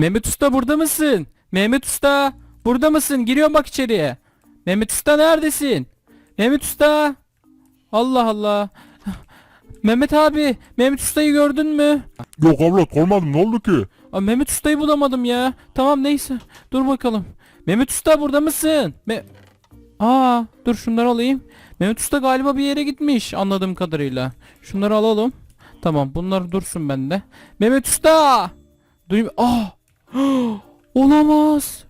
Mehmet Usta burada mısın? Mehmet Usta burada mısın? Giriyorum bak içeriye. Mehmet Usta neredesin? Mehmet Usta. Allah Allah. Mehmet abi, Mehmet Usta'yı gördün mü? Yok evlat görmedim ne oldu ki? Aa, Mehmet Usta'yı bulamadım ya. Tamam neyse. Dur bakalım. Mehmet Usta burada mısın? Me Aa, dur şunları alayım. Mehmet Usta galiba bir yere gitmiş anladığım kadarıyla. Şunları alalım. Tamam bunlar dursun bende. Mehmet Usta! Duyum Ah! Olamaz.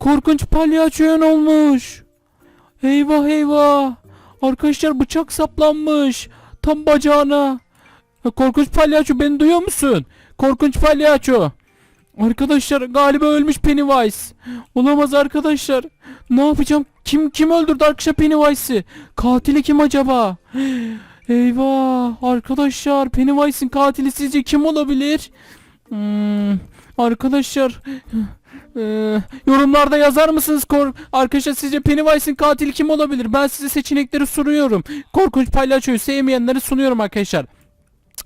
Korkunç palyaçoyan olmuş. Eyvah eyvah. Arkadaşlar bıçak saplanmış. Tam bacağına. Korkunç palyaço beni duyuyor musun? Korkunç palyaço. Arkadaşlar galiba ölmüş Pennywise. Olamaz arkadaşlar. Ne yapacağım? Kim kim öldürdü arkadaşlar Pennywise'ı? Katili kim acaba? Eyvah arkadaşlar Pennywise'ın katili sizce kim olabilir? Hmm, arkadaşlar eee, yorumlarda yazar mısınız kor arkadaşlar sizce Pennywise'ın katili kim olabilir? Ben size seçenekleri sunuyorum. Korkunç palyaçoyu sevmeyenleri sunuyorum arkadaşlar.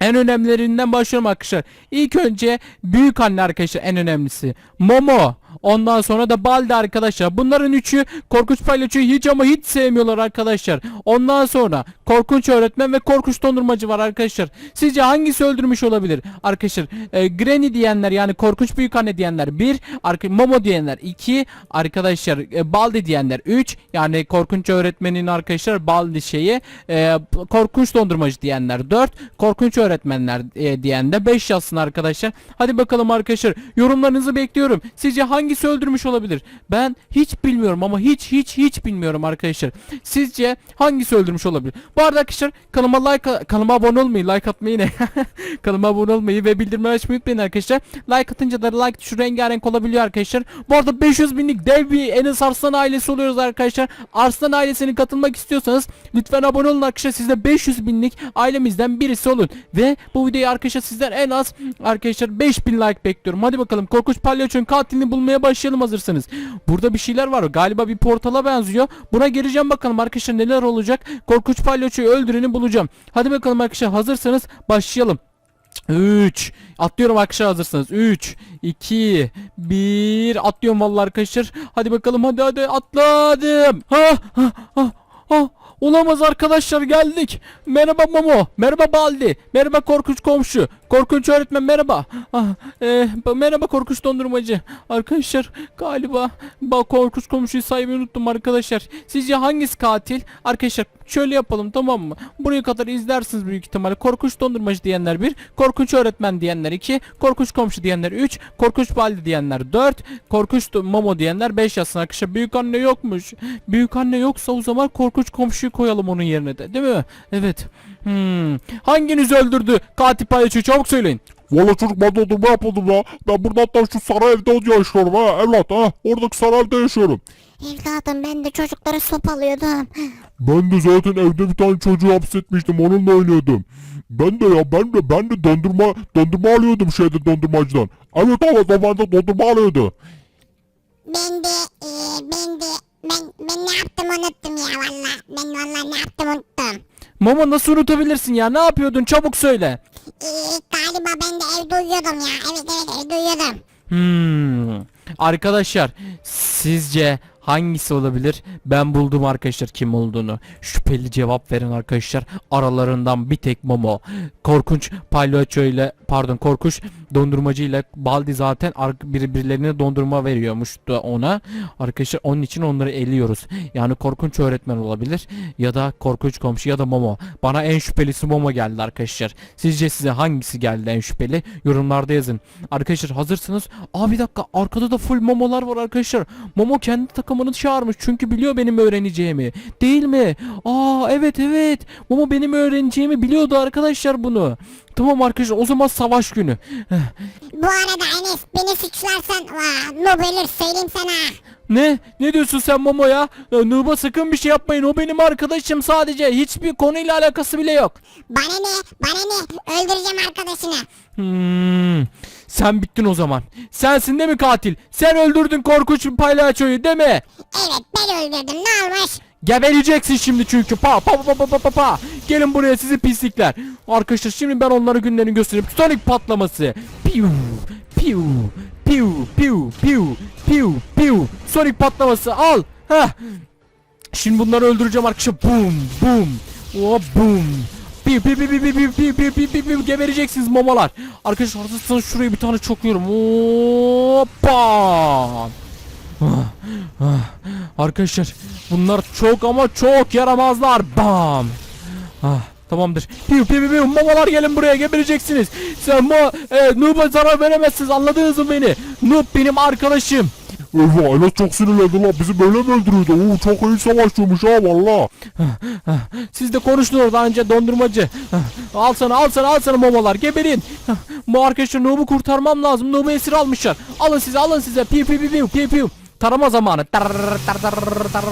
En önemlilerinden başlıyorum arkadaşlar. İlk önce büyük anne arkadaşlar en önemlisi. Momo. Ondan sonra da Baldi arkadaşlar. Bunların üçü korkunç palyaçoyu hiç ama hiç sevmiyorlar arkadaşlar. Ondan sonra korkunç öğretmen ve korkunç dondurmacı var arkadaşlar. Sizce hangisi öldürmüş olabilir? Arkadaşlar e, Granny diyenler yani korkunç büyük anne diyenler 1, Momo diyenler 2, arkadaşlar e, Baldi diyenler 3 yani korkunç öğretmenin arkadaşlar Baldi şeyi e, korkunç dondurmacı diyenler 4, korkunç öğretmenler e, diyen de 5 yazsın arkadaşlar. Hadi bakalım arkadaşlar yorumlarınızı bekliyorum. Sizce hangisi öldürmüş olabilir? Ben hiç bilmiyorum ama hiç hiç hiç bilmiyorum arkadaşlar. Sizce hangisi öldürmüş olabilir? Bu arada arkadaşlar kanalıma like kanalıma abone olmayı, like atmayı ne? kanalıma abone olmayı ve bildirimleri açmayı unutmayın arkadaşlar. Like atınca da like tuşu rengarenk olabiliyor arkadaşlar. Bu arada 500 binlik dev bir Enes Arslan ailesi oluyoruz arkadaşlar. Arslan ailesine katılmak istiyorsanız lütfen abone olun arkadaşlar. Siz de 500 binlik ailemizden birisi olun. Ve bu videoyu arkadaşlar sizden en az arkadaşlar 5000 like bekliyorum. Hadi bakalım korkunç palyaçonun katilini bulmaya başlayalım hazırsanız. Burada bir şeyler var. Galiba bir portala benziyor. Buna gireceğim bakalım arkadaşlar neler olacak. Korkunç palyaçoyu öldüreni bulacağım. Hadi bakalım arkadaşlar hazırsanız başlayalım. 3 Atlıyorum arkadaşlar hazırsanız 3 2 1 Atlıyorum vallahi arkadaşlar Hadi bakalım hadi hadi atladım ha, ha, ha. Olamaz arkadaşlar geldik. Merhaba Momo Merhaba Baldi Merhaba korkunç komşu Korkunç öğretmen merhaba. Ah, e, ba- Merhaba korkunç dondurmacı. Arkadaşlar galiba ba, korkunç komşuyu saymayı unuttum arkadaşlar. Sizce hangisi katil? Arkadaşlar şöyle yapalım tamam mı? Buraya kadar izlersiniz büyük ihtimalle. Korkunç dondurmacı diyenler 1 Korkunç öğretmen diyenler 2 Korkunç komşu diyenler 3 Korkunç baldi diyenler 4 Korkunç momo diyenler 5 yazsın. Arkadaşlar Büyük anne yokmuş. Büyük anne yoksa o zaman korkunç komşuyu koyalım onun yerine de değil mi Evet Hmm. Hanginiz öldürdü katil palyaçoyu çabuk söyleyin Valla çocuk ben dondurma yapıldım ya. Ben burada hatta şu saray evde yaşıyorum ha evlat ha. Oradaki saray evde yaşıyorum. Evladım ben de çocukları sopalıyordum. Ben de zaten evde bir tane çocuğu hapsetmiştim onunla oynuyordum. Ben de ya ben de ben de dondurma dondurma alıyordum şeyde dondurmacıdan. Evet evet o bende dondurma alıyordu. Ben de e, ben de ben ben ne yaptım unuttum ya valla. Ben valla ne yaptım unuttum. Momo nasıl unutabilirsin ya ne yapıyordun çabuk söyle E, galiba ben de evde uyuyordum ya. Evet evet evde uyuyordum. Hmm. Arkadaşlar sizce hangisi olabilir? Ben buldum arkadaşlar kim olduğunu. Şüpheli cevap verin arkadaşlar. Aralarından bir tek Momo. Korkunç palyaço ile pardon korkunç dondurmacı ile Baldi zaten birbirlerine dondurma veriyormuş da ona. Arkadaşlar onun için onları eliyoruz. Yani korkunç öğretmen olabilir ya da korkunç komşu ya da Momo. Bana en şüphelisi Momo geldi arkadaşlar. Sizce size hangisi geldi en şüpheli? Yorumlarda yazın. Arkadaşlar hazırsınız. Aa bir dakika arkada da full Momo'lar var arkadaşlar. Momo kendi takımını çağırmış çünkü biliyor benim öğreneceğimi. Değil mi? Aa evet evet. Momo benim öğreneceğimi biliyordu arkadaşlar bunu. Tamam arkadaşlar o zaman savaş günü. Bu arada Enes beni suçlarsan noob ölür söyleyeyim sana. Ne? Ne diyorsun sen Momo ya? ya Nuba sakın bir şey yapmayın. O benim arkadaşım sadece. Hiçbir konuyla alakası bile yok. Bana ne bana ne öldüreceğim arkadaşını. Hmm. Sen bittin o zaman. Sensin değil mi katil? Sen öldürdün korkunç palyaçoyu değil mi? Evet ben öldürdüm ne olmuş? Gebereceksin şimdi çünkü. Pa pa pa pa pa pa pa. Gelin buraya sizi pislikler. Arkadaşlar şimdi ben onlara günlerini göstereyim. Sonic patlaması. Piu piu piu Sonic patlaması al. Heh. Şimdi bunları öldüreceğim arkadaşlar. Boom boom. Oh boom. Piu piu piu piu piu piu piu piu piu piu piu gebereceksiniz mamalar. Arkadaşlar hazırsanız şuraya bir tane çakıyorum. Hoppa. Ah, ah. Arkadaşlar bunlar çok ama çok yaramazlar. Bam. Ah, tamamdır. Piu piu piu piu mamalar gelin buraya gebereceksiniz. Sen bu e, Noob'a zarar veremezsiniz anladınız mı beni? Noob benim arkadaşım. Eyvah çok sinirlendi lan bizi böyle mi öldürüyordu? Oo, çok iyi savaşçıymış ha valla. Siz de konuştunuz daha önce dondurmacı. Al sana al sana al sana mamalar geberin. Bu arkadaşlar Noob'u kurtarmam lazım. Noob'u esir almışlar. Alın size alın size. Piu piu piu piu piu piu. Tarama zamanı. Tar tar tar tar.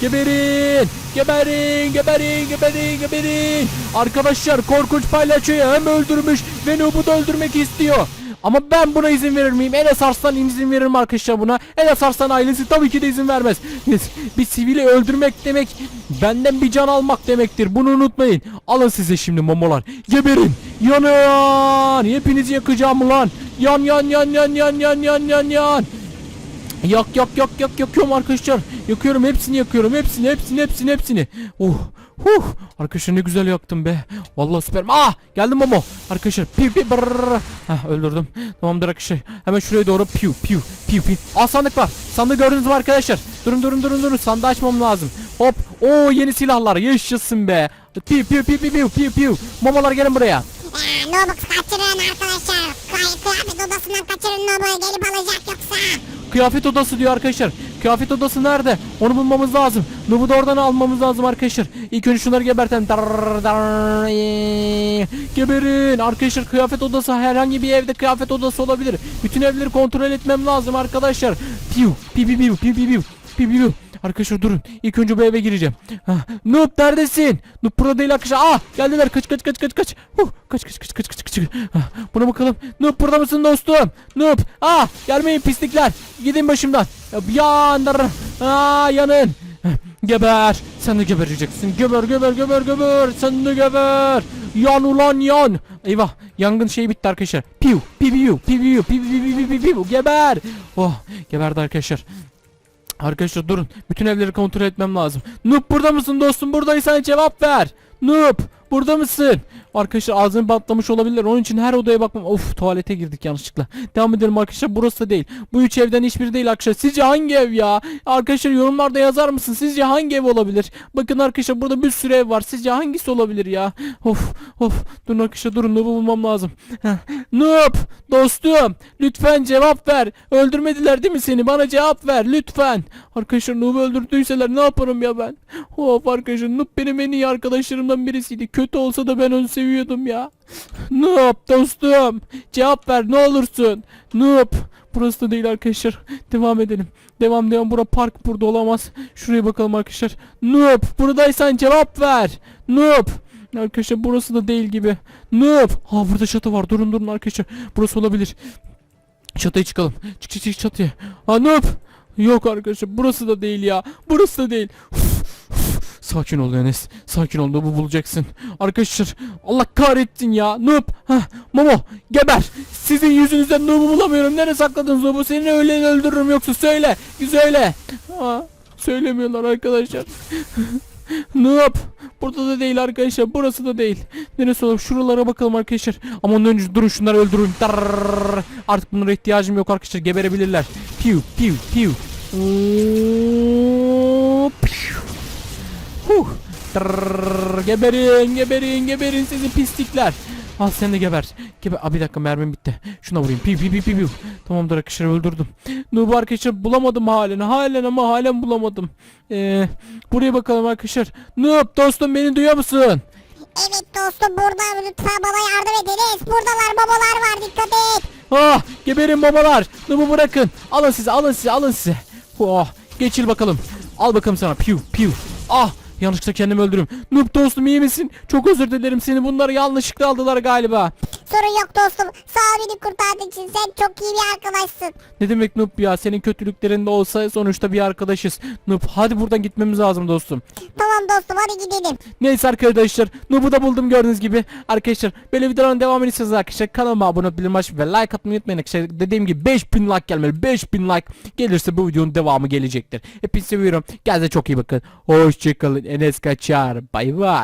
Geberin. Geberin. Geberin. Geberin. Geberin. Arkadaşlar korkunç palyaçoyu hem öldürmüş ve Noob'u da öldürmek istiyor. Ama ben buna izin verir miyim? Enes Arslan izin veririm arkadaşlar buna. Enes Arslan ailesi tabii ki de izin vermez. bir sivili öldürmek demek benden bir can almak demektir. Bunu unutmayın. Alın size şimdi momolar. Geberin. Yanın. Hepinizi yakacağım lan. Yan yan yan yan yan yan yan yan yan. Yak yak yak yak yakıyorum arkadaşlar. Yakıyorum hepsini yakıyorum. Hepsini hepsini hepsini hepsini. Uh. Huh. Arkadaşlar ne güzel yaktım be. Vallahi süper. Ah geldim Momo. Arkadaşlar piu piu brrrr. Heh, öldürdüm. Tamamdır arkadaşlar. Hemen şuraya doğru piu piu piu piu. Aa sandık var. Sandığı gördünüz mü arkadaşlar? Durun durun durun durun. Sandığı açmam lazım. Hop. Oo yeni silahlar. Yaşasın be. Piu piu piu piu piu piu piu. Momolar gelin buraya. Ee, Nob'u kaçırın arkadaşlar. Kıy- Kıyafet odasından kaçırın Nob'u gelip alacak yoksa. Kıyafet odası diyor arkadaşlar. Kıyafet odası nerede? Onu bulmamız lazım. Nubu da oradan almamız lazım arkadaşlar. İlk önce şunları darr, eee. Geberin. Arkadaşlar kıyafet odası herhangi bir evde kıyafet odası olabilir. Bütün evleri kontrol etmem lazım arkadaşlar. Piu piu piu piu piu piu piu piu. Arkadaşlar durun. İlk önce bu eve gireceğim. Ha, Noob neredesin? Noob burada değil arkadaşlar. Aa geldiler. Kaç kaç kaç kaç kaç. Huh, kaç kaç kaç kaç kaç kaç. Ha, buna bakalım. Noob burada mısın dostum? Noob. Aa gelmeyin pislikler. Gidin başımdan. Yandır. Aa yanın. Geber. Sen de gebereceksin. Geber geber geber geber. Sen de geber. Yan ulan yan. Eyvah. Yangın şeyi bitti arkadaşlar. Piu piu. Piu piu. Piu piu piu piu piu. Geber. Oh. Geberdi arkadaşlar. Arkadaşlar durun. Bütün evleri kontrol etmem lazım. Noob burada mısın dostum? Buradaysan cevap ver. Noob burada mısın? Arkadaşlar ağzını patlamış olabilir. Onun için her odaya bakmam. Of tuvalete girdik yanlışlıkla. Devam edelim arkadaşlar. Burası da değil. Bu üç evden hiçbiri değil arkadaşlar. Sizce hangi ev ya? Arkadaşlar yorumlarda yazar mısın? Sizce hangi ev olabilir? Bakın arkadaşlar burada bir sürü ev var. Sizce hangisi olabilir ya? Of of. Durun arkadaşlar durun. Noob'u bulmam lazım. Noob dostum lütfen cevap ver. Öldürmediler değil mi seni? Bana cevap ver lütfen. Arkadaşlar Noob'u öldürdüyseler ne yaparım ya ben? Of arkadaşlar Noob benim en iyi arkadaşlarımdan birisiydi. Kötü olsa da ben onu seviyordum ya. Noob dostum cevap ver ne olursun. Noob burası da değil arkadaşlar. Devam edelim. Devam devam. Bura park burada olamaz. Şuraya bakalım arkadaşlar. Noob buradaysan cevap ver. Noob. Arkadaşlar burası da değil gibi. Noob. Ha burada çatı var. Durun durun arkadaşlar. Burası olabilir. Çatıya çıkalım. Çık çık çık çatıya. Ha noob. Yok arkadaşlar burası da değil ya. Burası da değil. Uf. Sakin ol Enes. Sakin ol Noob'u bulacaksın. Arkadaşlar Allah kahretsin ya. Noob. Hah, Momo geber. Sizin yüzünüzden Noob'u bulamıyorum. Nereye sakladınız Noob'u? Seni öyle öldürürüm yoksa söyle. Söyle. Ha, söylemiyorlar arkadaşlar. Noob. Burada da değil arkadaşlar. Burası da değil. Neresi olur? Şuralara bakalım arkadaşlar. Ama ondan önce durun şunları öldürün. Tarrrr. Artık bunlara ihtiyacım yok arkadaşlar. Geberebilirler. Piu piu piu. Oo, piu. Tarrrr. Geberin geberin geberin sizi pislikler. Al sen de geber. Geber. Aa, bir dakika mermim bitti. Şuna vurayım. Piu piu piu piu. piu. Tamamdır arkadaşlar öldürdüm. Noob arkadaşlar bulamadım halen. Halen ama halen bulamadım. Ee, buraya bakalım arkadaşlar. Noob dostum beni duyuyor musun? Evet dostum burada lütfen bana yardım ediniz. Buradalar babalar var dikkat et. Ah geberin babalar. Noob'u bırakın. Alın size alın size alın size. Oh, geçil bakalım. Al bakalım sana. Piu piu. Ah yanlışlıkla kendimi öldürürüm. Noob dostum iyi misin? Çok özür dilerim seni bunları yanlışlıkla aldılar galiba. Sorun yok dostum. Sağ ol beni kurtardığın için. Sen çok iyi bir arkadaşsın. Ne demek Noob ya senin kötülüklerin de olsa sonuçta bir arkadaşız. Noob hadi buradan gitmemiz lazım dostum. Tamam dostum hadi gidelim. Neyse arkadaşlar Noob'u da buldum gördüğünüz gibi. Arkadaşlar böyle videoların devamını istiyorsanız arkadaşlar kanalıma abone açmayı ve like atmayı unutmayın arkadaşlar. Dediğim gibi 5000 like gelmeli 5000 like gelirse bu videonun devamı gelecektir. Hepinizi seviyorum. Kendinize çok iyi bakın. Hoşçakalın. en escuchar. Bye bye.